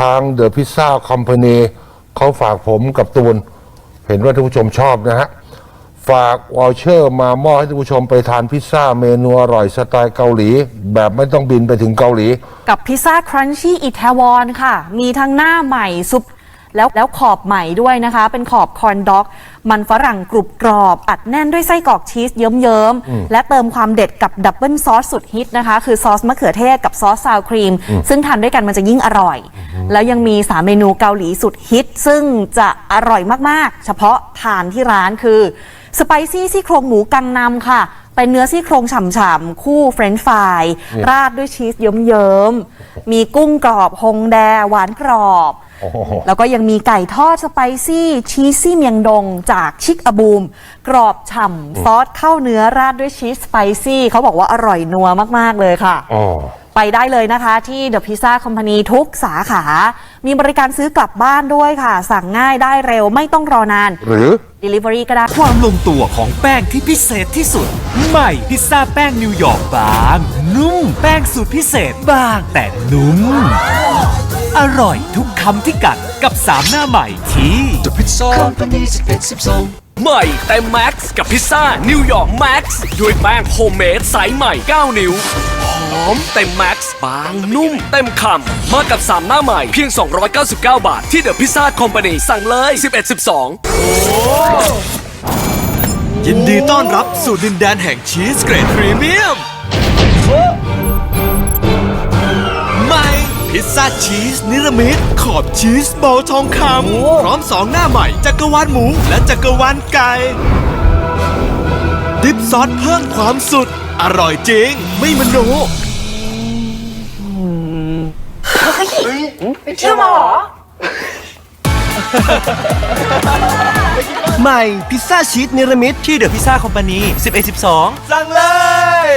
ทางเดอะพิซซ่าคอมพานีเขาฝากผมกับตูน เห็นว่าท่านผู้ชมชอบนะฮะ ฝากวอลเชอร์มามอบให้ท่านผู้ชมไปทานพิซซ่าเมนูอร่อยสไตล์เกาหลี แบบไม่ต้องบินไปถึงเกาหลี กับพิซซ่าครันชี่อิตาวอนค่ะ มีทั้งหน้าใหม่ซุป แล้วแล้วขอบใหม่ด้วยนะคะ เป็นขอบคอนด็อก มันฝรั่งกรุบกรอบอัดแน่นด้วยไส้กรอกชีสเยิ้มๆ และเติมความเด็ดกับดับเบิลซอสสุดฮิตนะคะ คือซอสมะเขือเทศกับซอสซาวครีม ซึ่งทานด้วยกันมันจะยิ่งอร่อย แล้วยังมี 3 เมนูเกาหลีสุดฮิต ซึ่งจะอร่อยมากๆ เฉพาะทานที่ร้านคือสไปซี่ซี่โครงหมูกังนำค่ะเป็นเนื้อซี่โครงฉ่ำๆ คู่เฟรนช์ฟราย ราดด้วยชีสเยิ้มๆ มีกุ้งกรอบฮงแด หวานกรอบ โอ้โห แล้วก็ยังมีไก่ทอดสไปซี่ชีสซี่เมียงดงจากชิคอบูม กรอบฉ่ำซอสเข้าเนื้อราดด้วยชีสสไปซี่เขาบอกว่าอร่อยนัวมาก ๆ เลยค่ะ อ๋อ ไปได้เลยนะคะที่ The Pizza Company ทุกสาขา มีบริการซื้อกลับบ้านด้วยค่ะ สั่งง่ายได้เร็วไม่ต้องรอนาน หรือ Delivery ก็ได้ ความลงตัวของแป้งที่พิเศษที่สุด ใหม่พิซซ่าแป้งนิวยอร์กบาง นุ่ม แป้งสูตรพิเศษบางแต่นุ่ม อร่อยทุกคำที่กัดกับสามหน้าใหม่ที่ The Pizza Company 11 12ใหม่เต็มแม็กซ์กับพิซซ่า นิวยอร์กแม็กซ์ด้วยแป้งโฮมเมดไซส์ใหม่ 9 นิ้ว หอมเต็มแม็กซ์บางนุ่ม เต็มคำ มากับ 3 หน้าใหม่เพียง 299 บาท ที่เดอะพิซซ่าคอมพานีสั่งเลย 11 12 ยินดีต้อนรับสู่ดินแดนแห่งชีสเกรดพรีเมียม ซซ่าชีสนิรมิตขอบชีสโบว์ทองคำพร้อมสองหน้าใหม่จักรวาลหมูและจักรวาลไก่ดิปซอสเพิ่มความสุด อร่อยจริง ไม่มโนใหม่ พิซซ่าชีสเนรมิตที่เดอะพิซซ่าคอมพานี11 12 สั่งเลย